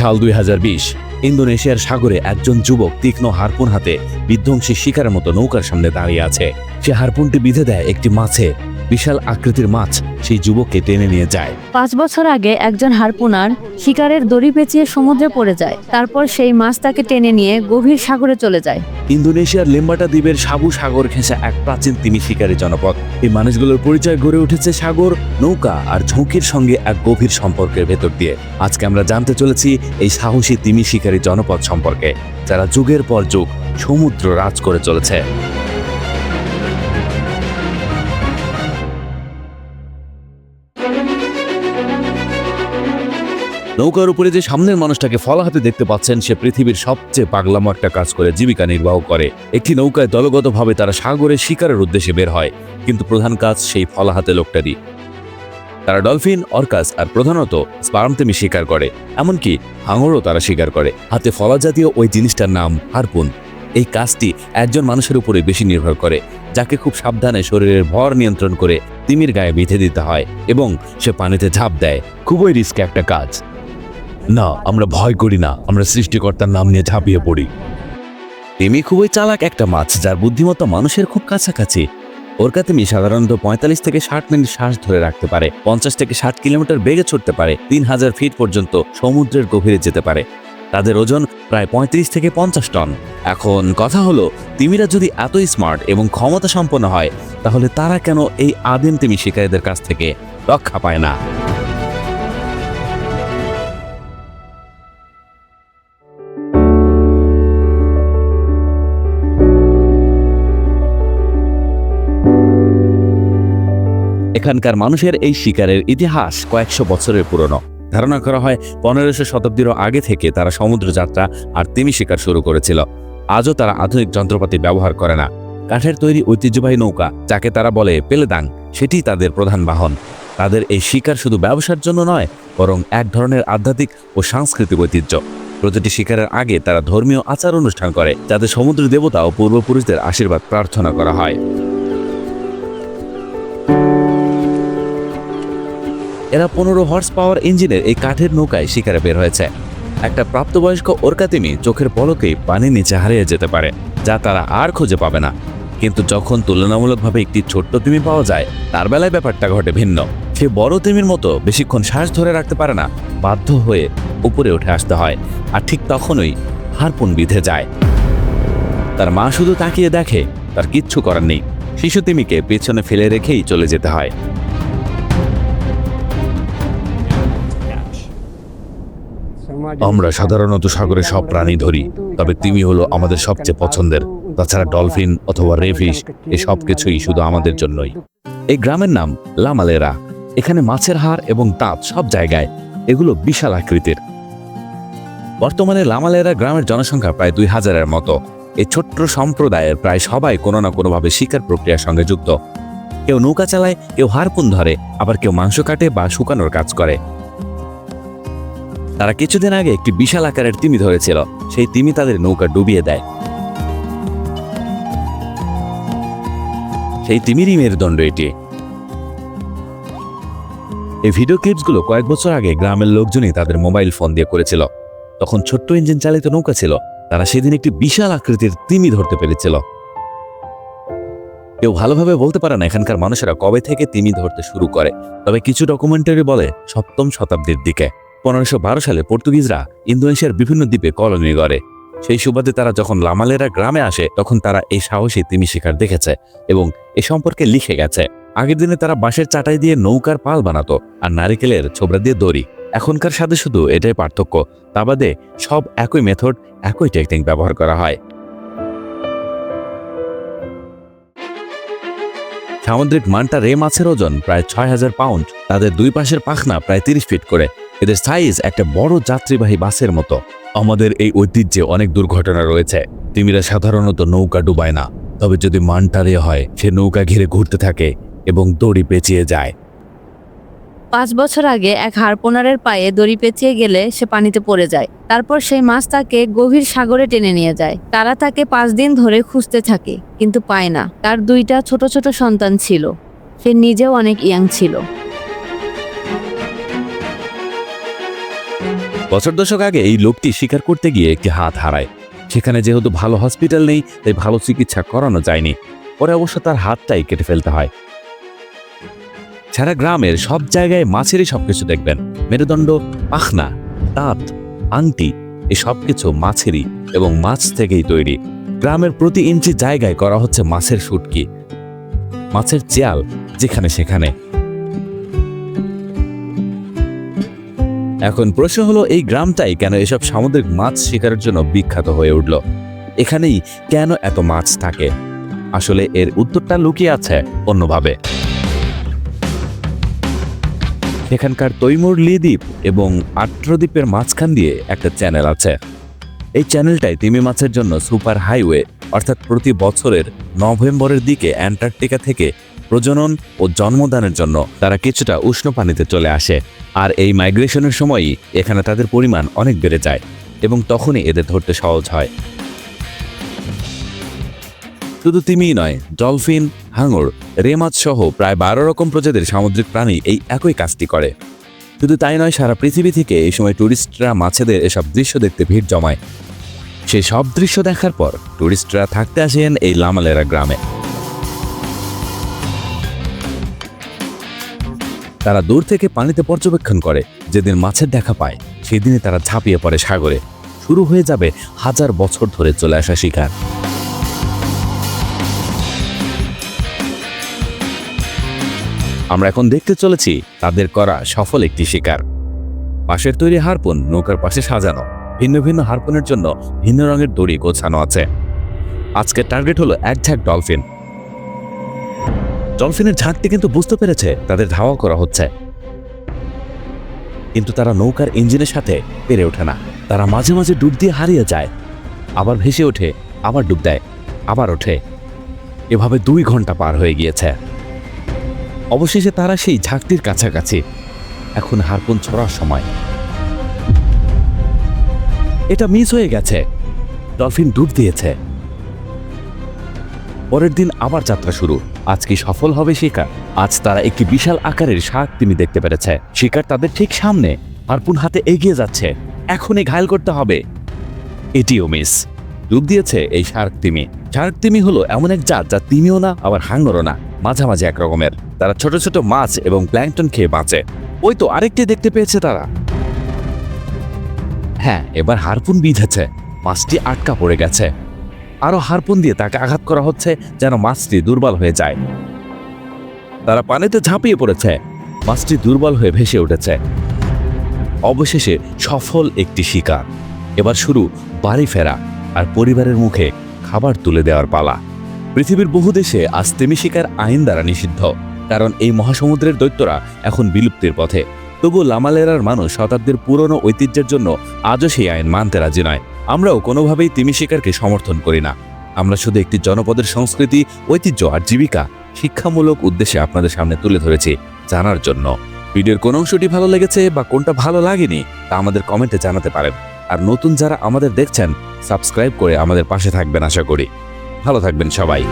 সাল দুই হাজার বিশ, ইন্দোনেশিয়ার সাগরে একজন যুবক তীক্ষ্ণ হারপুন হাতে বিধ্বংসী শিকারের মতো নৌকার সামনে দাঁড়িয়ে আছে। সে হারপুনটি বিঁধে দেয় একটি মাছে। বিশাল আকৃতির মাছ সেই যুবককে টেনে নিয়ে যায়। পাঁচ বছর আগে একজন হারপুনার শিকারের দড়ি পেঁচিয়ে সমুদ্রে পড়ে যায়। তারপর সেই মাছ তাকে টেনে নিয়ে গভীর সাগরে চলে যায়। ইন্দোনেশিয়ার লেম্বাটা দ্বীপের সাবু সাগর ঘেঁষা এক প্রাচীন তিমি শিকারী জনপদ। এই মানুষগুলোর পরিচয় গড়ে উঠেছে সাগর নৌকা আর ঝুঁকির সঙ্গে এক গভীর সম্পর্কের ভেতর দিয়ে। আজকে আমরা জানতে চলেছি এই সাহসী তিমি শিকারী জনপদ সম্পর্কে যারা যুগের পর যুগ সমুদ্র রাজ করে চলেছে। নৌকার উপরে যে সামনের মানুষটাকে ফলা হাতে দেখতে পাচ্ছেন, সে পৃথিবীর সবচেয়ে পাগলামো একটা কাজ করে, জীবিকা নির্বাহ করে। একটি নৌকায় দলগতভাবে তারা সাগরে শিকারের উদ্দেশ্যে বের হয়, কিন্তু প্রধান কাজ সেই ফলা হাতে লোকটারই তারা ডলফিন, অর্কাস আর প্রধানত স্পার্মতেমি শিকার করে, এমনকি হাঙরও তারা শিকার করে। হাতে ফলা জাতীয় ওই জিনিসটার নাম হারপুন। এই কাজটি একজন মানুষের উপরে বেশি নির্ভর করে, যাকে খুব সাবধানে শরীরের ভর নিয়ন্ত্রণ করে তিমির গায়ে বেঁধে দিতে হয় এবং সে পানিতে ঝাঁপ দেয়। খুবই রিস্ক একটা কাজ। না, আমরা ভয় করি না, আমরা সৃষ্টিকর্তার নাম নিয়ে ঝাঁপিয়ে পড়ি। তিমি খুবই চালাক একটা মাছ, যার বুদ্ধিমত্তা মানুষের খুব কাছাকাছি। ওরকা তিমি সাধারণত পঁয়তাল্লিশ থেকে ষাট মিনিট শ্বাস ধরে রাখতে পারে, পঞ্চাশ থেকে ষাট কিলোমিটার বেগে ছুটতে পারে, তিন হাজার ফিট পর্যন্ত সমুদ্রের গভীরে যেতে পারে। তাদের ওজন প্রায় পঁয়ত্রিশ থেকে পঞ্চাশ টন। এখন কথা হলো, তিমিরা যদি এতই স্মার্ট এবং ক্ষমতা সম্পন্ন হয়, তাহলে তারা কেন এই আদিম তিমি শিকারীদের কাছ থেকে রক্ষা পায় না? এখানকার মানুষের এই শিকারের ইতিহাস কয়েকশো বছরের পুরনো। ধারণা করা হয় পনেরোশো শতাব্দীরও আগে থেকে তারা সমুদ্র যাত্রা আর তিমি শিকার শুরু করেছিল। আজও তারা আধুনিক যন্ত্রপাতি ব্যবহার করে না। কাঠের তৈরি ঐতিহ্যবাহী নৌকা, যাকে তারা বলে পেলেদাং, সেটি তাদের প্রধান বাহন। তাদের এই শিকার শুধু ব্যবসার জন্য নয়, বরং এক ধরনের আধ্যাত্মিক ও সাংস্কৃতিক ঐতিহ্য। প্রতিটি শিকারের আগে তারা ধর্মীয় আচার অনুষ্ঠান করে, যাতে সমুদ্র দেবতা ও পূর্বপুরুষদের আশীর্বাদ প্রার্থনা করা হয়। এরা পনেরো হর্স পাওয়ার ইঞ্জিনের এই কাঠের নৌকায় শিকারে বের হয়েছে। একটা প্রাপ্তবয়স্ক ওরকাতিমি চোখের পলকেই পানির নিচে হারিয়ে যেতে পারে, যা তারা আর খুঁজে পাবে না। কিন্তু যখন তুলনামূলকভাবে একটি ছোট্ট তিমি পাওয়া যায়, তার বেলায় ব্যাপারটা ঘটে ভিন্ন। সে বড় তিমির মতো বেশিক্ষণ শ্বাস ধরে রাখতে পারে না, বাধ্য হয়ে উপরে উঠে আসতে হয়, আর ঠিক তখনই হারপুন বিধে যায়। তার মা শুধু তাকিয়ে দেখে, তার কিচ্ছু করার নেই। শিশু তিমিকে পেছনে ফেলে রেখেই চলে যেতে হয়। আমরা সাধারণত সাগরে সব প্রাণী ধরি, তবে তিমি হলো আমাদের সবচেয়ে পছন্দের। তাছাড়া ডলফিন অথবা রেফিস এই সব কিছুই শুধু আমাদের জন্যই। এই গ্রামের নাম লামালেরা। এখানে মাছের হাড় এবং দাঁত সব জায়গায়। এগুলো বিশাল আকৃতির। বর্তমানে লামালেরা গ্রামের জনসংখ্যা প্রায় দুই হাজারের মতো। এই ছোট্ট সম্প্রদায়ের প্রায় সবাই কোনো না কোনোভাবে শিকার প্রক্রিয়ার সঙ্গে যুক্ত। কেউ নৌকা চালায়, কেউ হারপুন ধরে, আবার কেউ মাংস কাটে বা শুকানোর কাজ করে। তারা কিছুদিন আগে একটি বিশাল আকারের তিমি ধরেছিল। সেই তিমি তাদের নৌকা ডুবিয়ে দেয়। সেই তিমিরই মেরুদণ্ড এটি। এই ভিডিও ক্লিপসগুলো কয়েক বছর আগে গ্রামের লোকজনই তাদের মোবাইল ফোন দিয়ে করেছিল। তখন ছোট্ট ইঞ্জিন চালিত নৌকা ছিল। তারা সেদিন একটি বিশাল আকৃতির তিমি ধরতে পেরেছিল। কেউ ভালোভাবে বলতে পারে না এখানকার মানুষেরা কবে থেকে তিমি ধরতে শুরু করে। তবে কিছু ডকুমেন্টারি বলে সপ্তম শতাব্দীর দিকে। পনেরোশো সালে পর্তুগিজরা ইন্দোনেশিয়ার বিভিন্ন দ্বীপে কলোনি গড়ে। সেই সুবাদে তারা যখন লামালেরা গ্রামে আসে, তখন তারা এই সাহসী তিমি শিকার দেখেছে এবং এ সম্পর্কে লিখে গেছে। আগের দিনে তারা বাঁশের চাটাই দিয়ে নৌকার পাল বানাতো আর নারিকেলের ছোবরা দিয়ে দড়ি। এখনকার সাথে শুধু এটাই পার্থক্য, তা বাদে সব একই মেথড, একই টেকনিক ব্যবহার করা হয়। সামুদ্রিক মানটা রে মাছের ওজন প্রায় ছয় হাজার পাউন্ড তাদের দুই পাশের পাখনা প্রায় তিরিশ ফিট করে। এদের সাইজ একটা বড় যাত্রীবাহী বাসের মতো। আমাদের এই ঐতিহ্যে অনেক দুর্ঘটনা রয়েছে। তিমিরা সাধারণত নৌকা ডুবায় না, তবে যদি মানটা রে হয়, সে নৌকা ঘিরে ঘুরতে থাকে এবং দড়ি পেঁচিয়ে যায়। পাঁচ বছর আগে এক হারপোনারের পায়ে দড়ি পেঁচিয়ে গেলে সে পানিতে পড়ে যায়। তারপর সেই মাছ তাকে গভীর সাগরে টেনে নিয়ে যায়। তারা তাকে পাঁচ দিন ধরে খুঁজতে থাকে, কিন্তু পায় না। তার দুইটা ছোট ছোট সন্তান ছিল। সে নিজেও অনেক ইয়াং ছিল। বছর দশক আগে এই লোকটি শিকার করতে গিয়ে একটি হাত হারায়। সেখানে যেহেতু ভালো হসপিটাল নেই, তাই ভালো চিকিৎসা করানো যায়নি। পরে অবশ্য তার হাতটাই কেটে ফেলতে হয়। সারা গ্রামের সব জায়গায় মাছেরই সবকিছু দেখবেন। মেরুদণ্ড, পাখনা, দাঁত, আংটি, এই সবকিছু মাছেরই এবং মাছ থেকেই তৈরি। গ্রামের প্রতি ইঞ্চি জায়গায় করা হচ্ছে মাছের শুটকি মাছের চেয়াল যেখানে সেখানে। এখন প্রশ্ন হলো, এই গ্রামটাই কেন এসব সামুদ্রিক মাছ শিকারের জন্য বিখ্যাত হয়ে উঠল? এখানেই কেন এত মাছ থাকে? আসলে এর উত্তরটা লুকিয়ে আছে অন্যভাবে। এখানকার তৈমুর লি দ্বীপ এবং আট্র দ্বীপের মাঝখান দিয়ে একটা চ্যানেল আছে। এই চ্যানেলটাই তিমি মাছের জন্য সুপার হাইওয়ে, অর্থাৎ প্রতি বছরের নভেম্বরের দিকে অ্যান্টার্কটিকা থেকে প্রজনন ও জন্মদানের জন্য তারা কিছুটা উষ্ণ পানিতে চলে আসে। আর এই মাইগ্রেশনের সময়ই এখানে তাদের পরিমাণ অনেক বেড়ে যায় এবং তখনই এদের ধরতে সহজ হয়। শুধু তিমিই নয়, ডলফিন, হাঙর রেমাছ সহ প্রায় বারো রকম প্রজাতির সামুদ্রিক প্রাণী এই একই কাজটি করে। শুধু তাই নয়, সারা পৃথিবী থেকে এই সময় টুরিস্টরা মাছেদের এসব দৃশ্য দেখতে ভিড় জমায়। সেই সব দৃশ্য দেখার পর টুরিস্টরা থাকতে আসেন এই লামালেরা গ্রামে। তারা দূর থেকে পানিতে পর্যবেক্ষণ করে, যেদিন মাছের দেখা পায় সেদিনে তারা ঝাঁপিয়ে পড়ে সাগরে। শুরু হয়ে যাবে হাজার বছর ধরে চলে আসা শিকার। আমরা এখন দেখতে চলেছি তাদের করা সফল একটি শিকার। পাশের তৈরি হারপুন নৌকার পাশে সাজানো, ভিন্ন ভিন্ন হারপুনের জন্য ভিন্ন রঙের দড়ি গোছানো আছে। আজকের টার্গেট হলো এক ঝাঁক ডলফিন। ডলফিনের ঝাঁকটি কিন্তু বুঝতে পেরেছে তাদের ধাওয়া করা হচ্ছে। কিন্তু তারা নৌকার ইঞ্জিনের সাথে পেরে ওঠে না। তারা মাঝে মাঝে ডুব দিয়ে হারিয়ে যায়। আবার ভেসে ওঠে, আবার ডুব দেয়, আবার ওঠে। এভাবে দুই ঘণ্টা পার হয়ে গিয়েছে। অবশেষে তারা সেই ঝাঁকটির কাছাকাছি। এখন হারপুন ছড়ার সময়। এটা মিস হয়ে গেছে। ডলফিন ডুব দিয়েছে। পরের দিন আবার যাত্রা শুরু। আজ কি সফল হবে শিকার? আজ তারা একটি বিশাল আকারের শাক তিনি দেখতে পেরেছে। শিকার তাদের ঠিক সামনে হারপুন হাতে এগিয়ে যাচ্ছে। এখনই ঘায়ল করতে হবে। এটিও মিস। ডুব দিয়েছে এই শার্ক তিমি। শার্ক তিমি হলো এমন এক জাত যা তিমিও না, আবার হাঙ্গরও না। মাঝামাঝি এক রকমের তারা ছোট ছোট মাছ এবং প্ল্যাংটন খেয়ে বাঁচে। ওই তো আরেকটি দেখতে পেয়েছে তারা। হ্যাঁ এবার হারপুন বিঁধেছে। মাছটি আটকা পড়ে গেছে। আরও হারপুন দিয়ে তাকে আঘাত করা হচ্ছে যেন মাছটি দুর্বল হয়ে যায়। তারা পানিতে ঝাঁপিয়ে পড়েছে। মাছটি দুর্বল হয়ে ভেসে উঠেছে। অবশেষে সফল একটি শিকার। এবার শুরু বাড়ি ফেরা আর পরিবারের মুখে খাবার তুলে দেওয়ার পালা। পৃথিবীর বহু দেশে আজ তিমি শিকার আইন দ্বারা নিষিদ্ধ, কারণ এই মহাসমুদ্রের দৈত্যরা এখন বিলুপ্তির পথে। তবু লামালেরার মানুষ শতাব্দীর পুরনো ঐতিহ্যের জন্য আজও সেই আইন মানতে রাজি নয়। আমরাও কোনোভাবেই তিমি শিকারকে সমর্থন করি না। আমরা শুধু একটি জনপদের সংস্কৃতি, ঐতিহ্য আর জীবিকা, শিক্ষামূলক উদ্দেশ্যে আপনাদের সামনে তুলে ধরেছি জানার জন্য। ভিডিওর কোন অংশটি ভালো লেগেছে বা কোনটা ভালো লাগেনি তা আমাদের কমেন্টে জানাতে পারেন। আর নতুন যারা আমাদের দেখছেন, সাবস্ক্রাইব করে আমাদের পাশে থাকবেন আশা করি। ভালো থাকবেন সবাই।